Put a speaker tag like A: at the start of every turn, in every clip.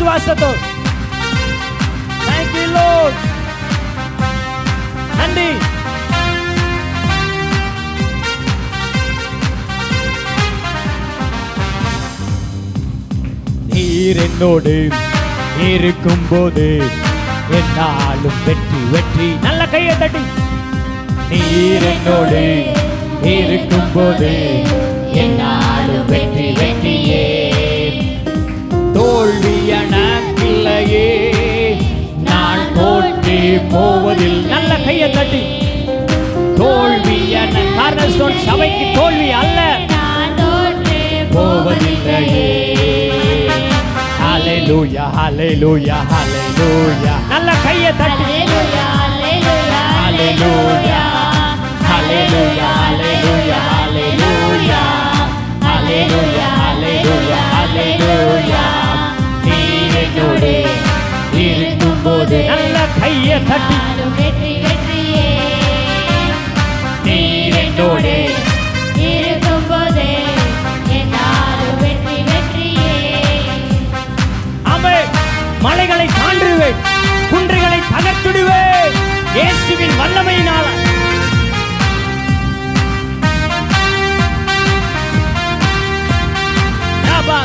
A: விசுவாசத்தோடு. Thank you you, நன்றி. நீர் என்னோடு இருக்கும் போது என்னாலும் வெற்றி வெற்றி. நல்ல கையை தட்டி. நீர் என்னோடு இருக்கும் போது என்னாலும் வெற்றி வெற்றியே. போவதில் நல்ல கையை தட்டி தோல்வி என காரணம் சபைக்கு தோல்வி அல்ல
B: நான் தோற்றே
A: போவதில்லையே ஹalleluya ஹalleluya ஹalleluya நல்ல கையை தட்டி
B: Hallelujah, hallelujah,
A: ஹalleluya ஹalleluya ஹalleluya ஹalleluya ஹalleluya ஹalleluya ஹalleluya நீர் என்னோடு இருக்கும்போது நல்ல கையை தட்டி மலைகளை தாண்டுவேன் குன்றுகளை தகர்த்திடுவேன். இயேசுவின் வல்லமையினால. ரபா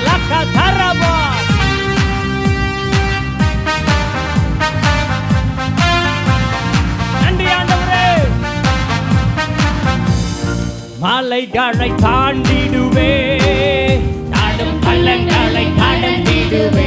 A: மலைகளை தாண்டிடுவே நாடும் பள்ளங்களை கடந்திடுவே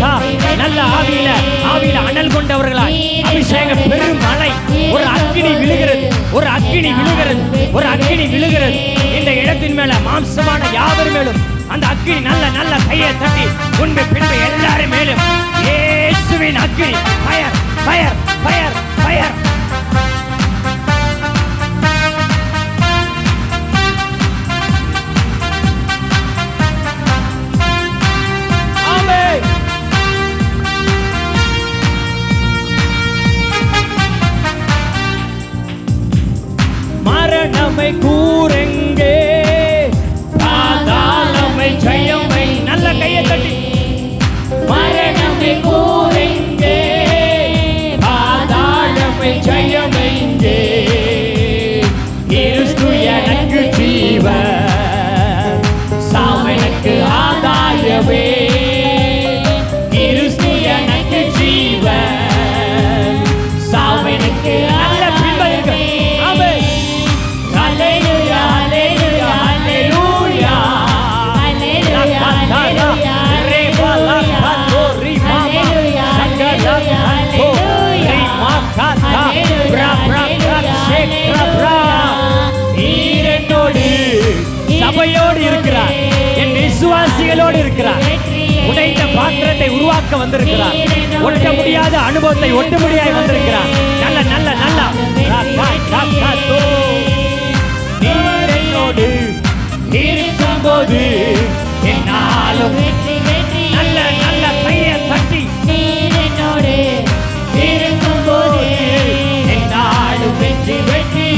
A: ஷக்கா நல்ல ஆவியில ஆவியில அனல் கொண்டவர்களாய். அபிஷேக பெரும் மழை. ஒரு அக்கினி விழுகிறது. ஒரு அக்கினி விழுகிறது. ஒரு அக்கினி விழுகிறது. இந்த இடத்தின் மேல மாம்சமான யாவர் மேலும்? அந்த அக்கினி நல்ல நல்ல கையை தட்டி உண்மை பின்பு எல்லாரும் மேலும். இயேசுவின் அக்கினி. Fire fire fire fire we. விசுவாசிகளோடு இருக்கிறார். உடைந்த பாத்திரத்தை உருவாக்க வந்திருக்கிறார். ஒட்ட முடியாத அனுபவத்தை ஒட்ட முடியாய் வந்திருக்கிறார். நல்ல நல்ல நல்ல. ரக்கா, ரக்கா, தோ. நீர் என்னோடு இருக்கும்போது என்னாலும் நல்ல நல்ல கையை தட்டி
B: நீர் என்னோடு
A: இருக்கும்போது என்னாலும் வெற்றி வெற்றி.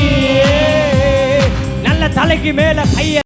A: நல்ல தலைக்கு மேல கையை